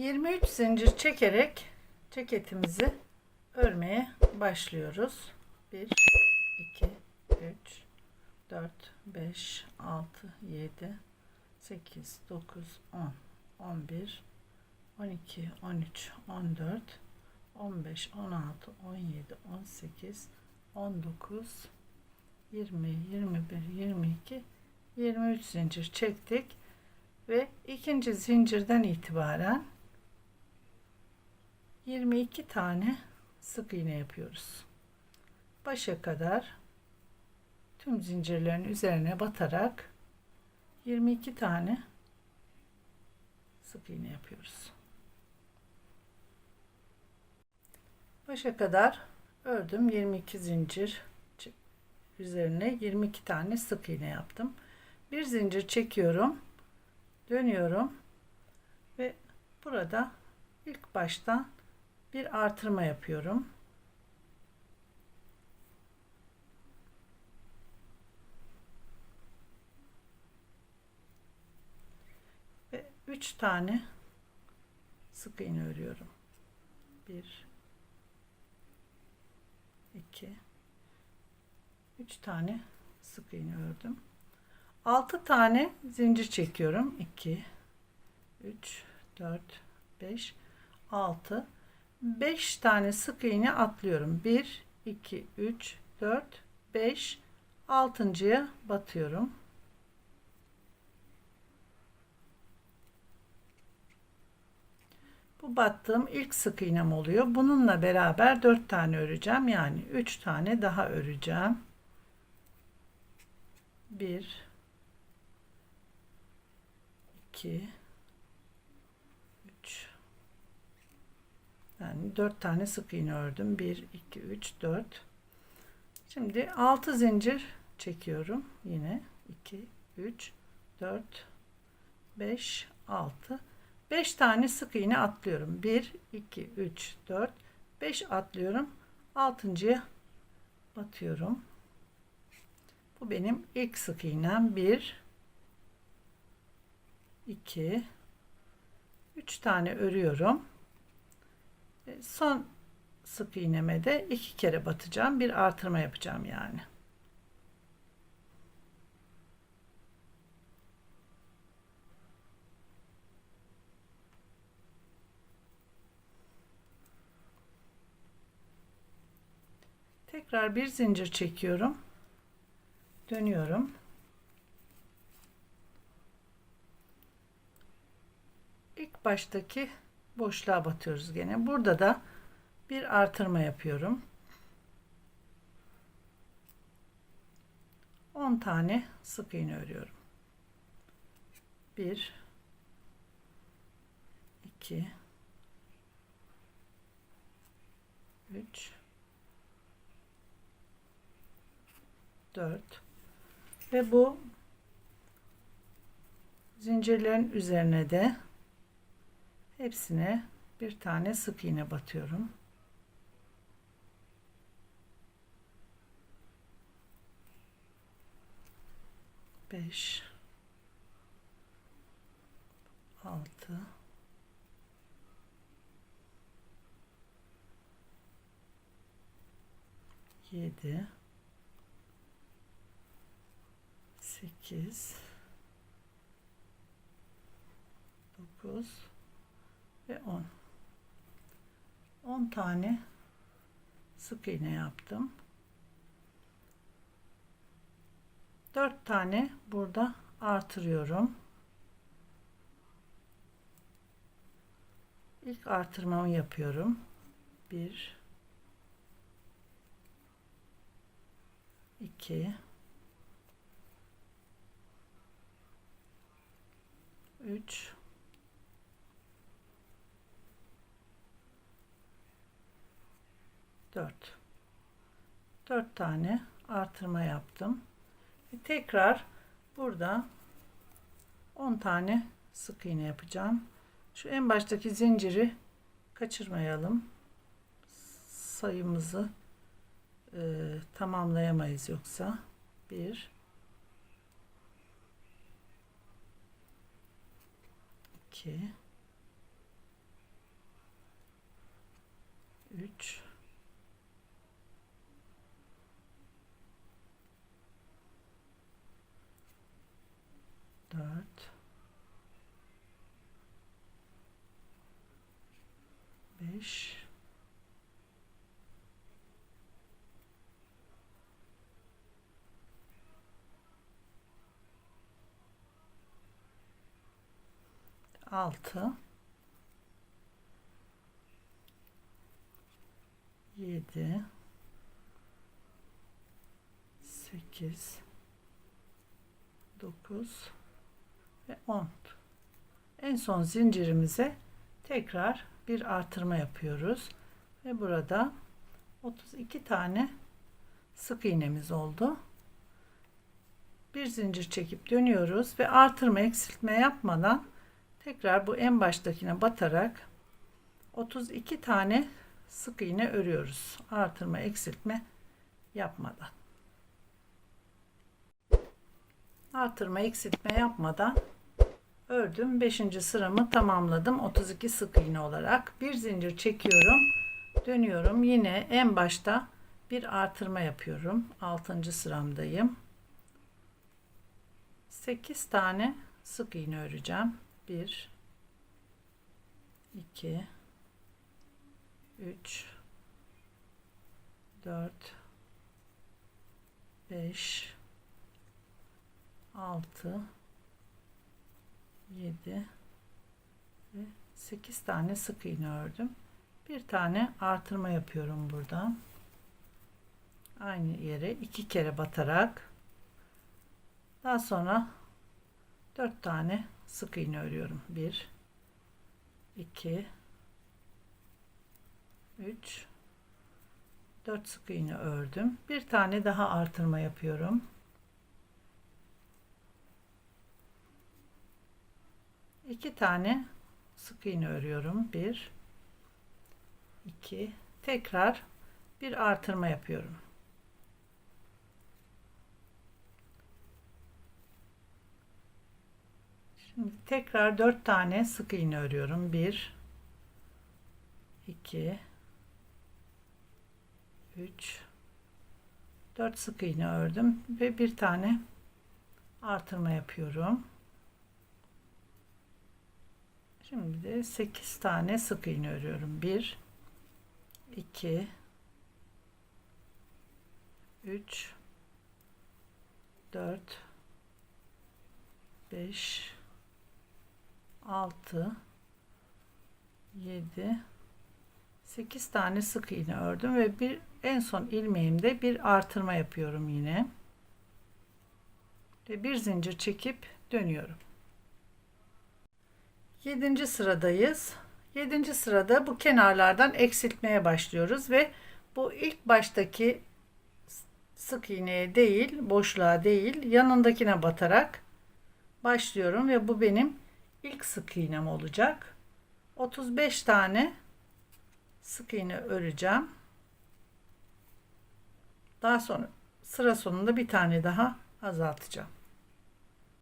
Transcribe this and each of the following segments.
23 zincir çekerek ceketimizi örmeye başlıyoruz. 1 2 3 4 5 6 7 8 9 10 11 12 13 14 15 16 17 18 19 20 21 22 23 zincir çektik ve ikinci zincirden itibaren 22 tane sık iğne yapıyoruz. Başa kadar tüm zincirlerin üzerine batarak 22 tane sık iğne yapıyoruz. Başa kadar ördüm 22 zincir üzerine 22 tane sık iğne yaptım. Bir zincir çekiyorum. Dönüyorum ve burada ilk başta bir artırma yapıyorum. Ve 3 tane sık iğne örüyorum. 1 2 3 tane sık iğne ördüm. 6 tane zincir çekiyorum. 2 3 4 5 6 5 tane sık iğne atlıyorum. 1 2 3 4 5 altıncıya batıyorum. Bu battığım ilk sık iğnem oluyor. Bununla beraber 4 tane öreceğim. Yani 3 tane daha öreceğim. 1 2 3 yani 4 tane sık iğne ördüm. 1 2 3 4 Şimdi 6 zincir çekiyorum. Yine 2 3 4 5 6 5 tane sık iğne atlıyorum. 1 2 3 4 5 atlıyorum. 6.ya batıyorum. Bu benim ilk sık iğnem. 1 2 3 tane örüyorum. Son sık iğneme de iki kere batacağım. Bir artırma yapacağım yani. Tekrar bir zincir çekiyorum. Dönüyorum. İlk baştaki boşluğa batıyoruz gene. Burada da bir artırma yapıyorum. 10 tane sık iğne örüyorum. 1 2 3 4 ve bu zincirlerin üzerine de hepsine bir tane sık iğne batıyorum. Beş, altı, yedi, sekiz, dokuz ve on. On tane sık iğne yaptım. 4 tane burada artırıyorum. İlk artırmamı yapıyorum. 1 2 3 4 4 tane artırma yaptım. Ve tekrar burada 10 tane sık iğne yapacağım. Şu en baştaki zinciri kaçırmayalım. Sayımızı e, tamamlayamayız yoksa. 1 2 5 6 7 8 9 ve 10 en son zincirimize tekrar bir artırma yapıyoruz. Ve burada 32 tane sık iğnemiz oldu. Bir zincir çekip dönüyoruz ve artırma eksiltme yapmadan tekrar bu en baştakine batarak 32 tane sık iğne örüyoruz. Artırma eksiltme yapmadan. Artırma eksiltme yapmadan ördüm. 5. sıramı tamamladım. 32 sık iğne olarak. Bir zincir çekiyorum. Dönüyorum. Yine en başta bir artırma yapıyorum. 6. sıramdayım. 8 tane sık iğne öreceğim. 1 2 3 4 5 6 7 ve 8 tane sık iğne ördüm. Bir tane artırma yapıyorum buradan. Aynı yere iki kere batarak daha sonra 4 tane sık iğne örüyorum. 1 2 3 4 sık iğne ördüm. Bir tane daha artırma yapıyorum. İki tane sık iğne örüyorum. Bir, iki, tekrar bir artırma yapıyorum. Şimdi tekrar dört tane sık iğne örüyorum. Bir, iki, üç, dört sık iğne ördüm ve bir tane artırma yapıyorum. Şimdi de 8 tane sık iğne örüyorum. 1 2 3 4 5 6 7 8 tane sık iğne ördüm ve bir en son ilmeğimde bir artırma yapıyorum yine. Ve bir zincir çekip dönüyorum. 7. sıradayız. 7. sırada bu kenarlardan eksiltmeye başlıyoruz ve bu ilk baştaki sık iğneye değil, boşluğa değil, yanındakine batarak başlıyorum ve bu benim ilk sık iğnem olacak. 35 tane sık iğne öreceğim. Daha sonra sıra sonunda bir tane daha azaltacağım.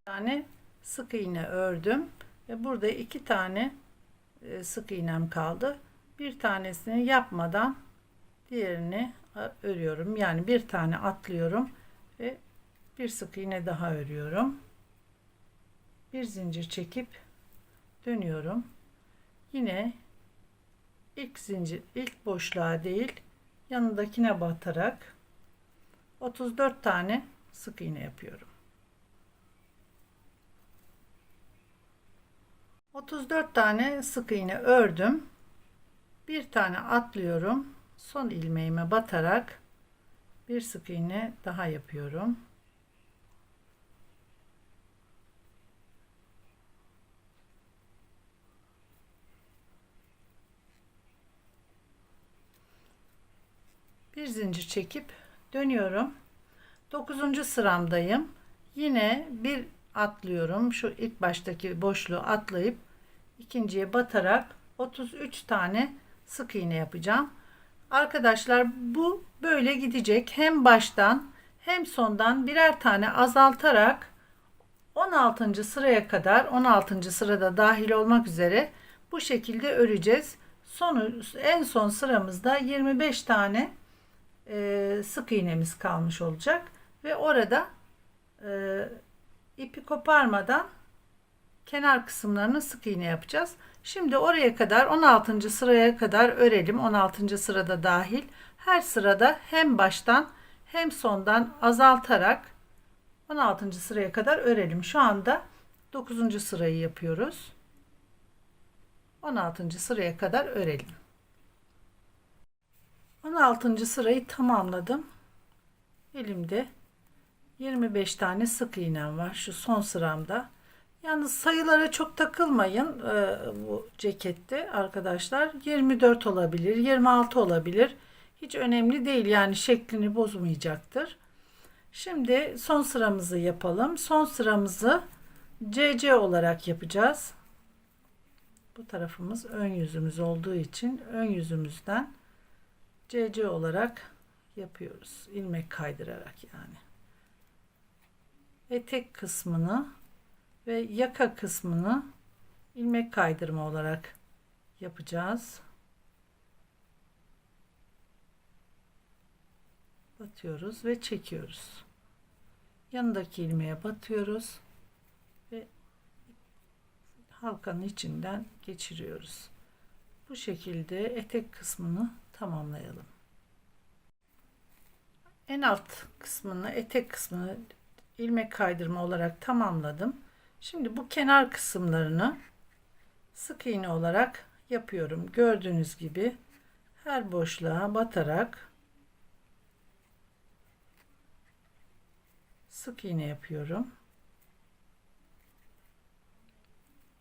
Bir tane sık iğne ördüm. Burada iki tane e, sık iğnem kaldı. Bir tanesini yapmadan diğerini örüyorum. Yani bir tane atlıyorum ve bir sık iğne daha örüyorum. Bir zincir çekip dönüyorum. Yine ilk zincir ilk boşluğa değil yanındakine batarak 34 tane sık iğne yapıyorum. 34 tane sık iğne ördüm. Bir tane atlıyorum. Son ilmeğime batarak bir sık iğne daha yapıyorum. Bir zincir çekip dönüyorum. 9. sıramdayım. Yine bir atlıyorum. Şu ilk baştaki boşluğu atlayıp ikinciye batarak 33 tane sık iğne yapacağım. Arkadaşlar bu böyle gidecek. Hem baştan hem sondan birer tane azaltarak 16. sıraya kadar 16. sırada dahil olmak üzere bu şekilde öreceğiz. Sonu en son sıramızda 25 tane e, sık iğnemiz kalmış olacak ve orada e, ipi koparmadan kenar kısımlarını sık iğne yapacağız. Şimdi oraya kadar 16. sıraya kadar örelim. 16. sırada dahil. Her sırada hem baştan hem sondan azaltarak 16. sıraya kadar örelim. Şu anda 9. sırayı yapıyoruz. 16. sıraya kadar örelim. 16. sırayı tamamladım. Elimde 25 tane sık iğnem var şu son sıramda. Yalnız sayılara çok takılmayın e, bu cekette arkadaşlar. 24 olabilir, 26 olabilir. Hiç önemli değil yani şeklini bozmayacaktır. Şimdi son sıramızı yapalım. Son sıramızı CC olarak yapacağız. Bu tarafımız ön yüzümüz olduğu için ön yüzümüzden CC olarak yapıyoruz. ilmek kaydırarak yani. Etek kısmını ve yaka kısmını ilmek kaydırma olarak yapacağız. Batıyoruz ve çekiyoruz. Yanındaki ilmeğe batıyoruz ve halkanın içinden geçiriyoruz. Bu şekilde etek kısmını tamamlayalım. En alt kısmını, etek kısmını ilmek kaydırma olarak tamamladım. Şimdi bu kenar kısımlarını sık iğne olarak yapıyorum. Gördüğünüz gibi her boşluğa batarak sık iğne yapıyorum.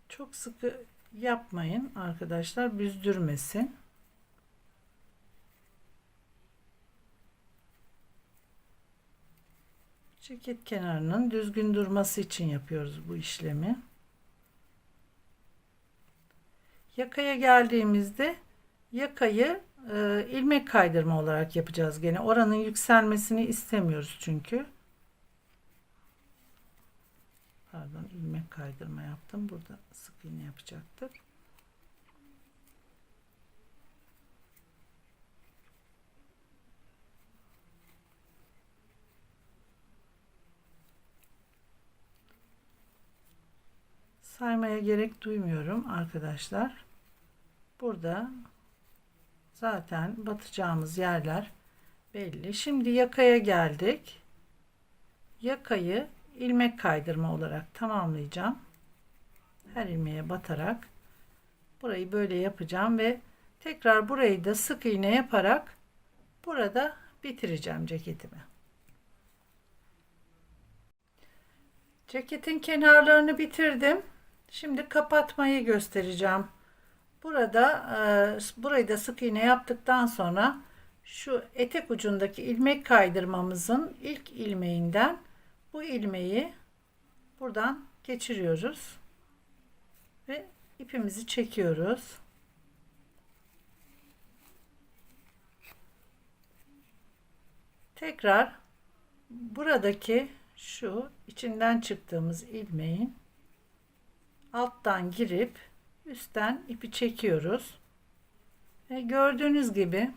Çok sıkı yapmayın arkadaşlar büzdürmesin. Ceket kenarının düzgün durması için yapıyoruz bu işlemi. Yakaya geldiğimizde yakayı e, ilmek kaydırma olarak yapacağız gene. Oranın yükselmesini istemiyoruz çünkü. Pardon ilmek kaydırma yaptım. Burada sık iğne yapacaktık. Saymaya gerek duymuyorum arkadaşlar. Burada zaten batacağımız yerler belli. Şimdi yakaya geldik. Yakayı ilmek kaydırma olarak tamamlayacağım. Her ilmeğe batarak burayı böyle yapacağım ve tekrar burayı da sık iğne yaparak burada bitireceğim ceketimi. Ceketin kenarlarını bitirdim. Şimdi kapatmayı göstereceğim. Burada e, burayı da sık iğne yaptıktan sonra şu etek ucundaki ilmek kaydırmamızın ilk ilmeğinden bu ilmeği buradan geçiriyoruz ve ipimizi çekiyoruz. Tekrar buradaki şu içinden çıktığımız ilmeğin alttan girip üstten ipi çekiyoruz. Ve gördüğünüz gibi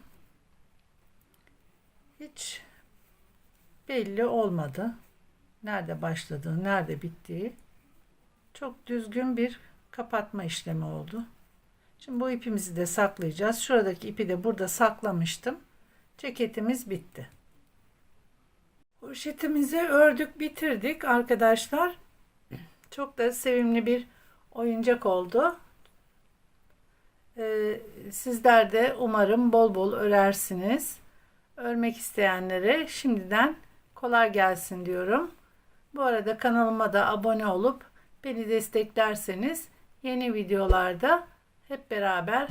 hiç belli olmadı. Nerede başladığı, nerede bittiği. Çok düzgün bir kapatma işlemi oldu. Şimdi bu ipimizi de saklayacağız. Şuradaki ipi de burada saklamıştım. Ceketimiz bitti. Poşetimizi ördük, bitirdik arkadaşlar. Çok da sevimli bir oyuncak oldu. Ee, sizler de umarım bol bol örersiniz. Örmek isteyenlere şimdiden kolay gelsin diyorum. Bu arada kanalıma da abone olup beni desteklerseniz yeni videolarda hep beraber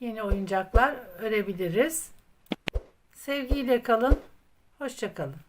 yeni oyuncaklar örebiliriz. Sevgiyle kalın. Hoşçakalın.